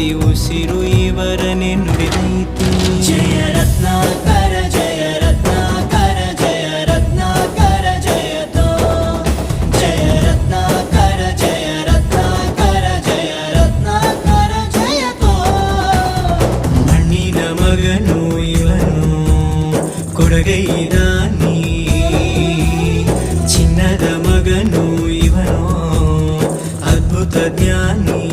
ప్రతి ఉసిరు ఇవరని నుడిదైతే జయరత్నాకర జయరత్నాకర జయరత్నాకర జయతో. జయరత్నాకర జయరత్నాకర జయరత్నాకర జయతో. మಣ್ಣಿన మగను ఇవను కొడగైదాని చిన్నద మగను ఇవను అద్భుత జ్ఞాని.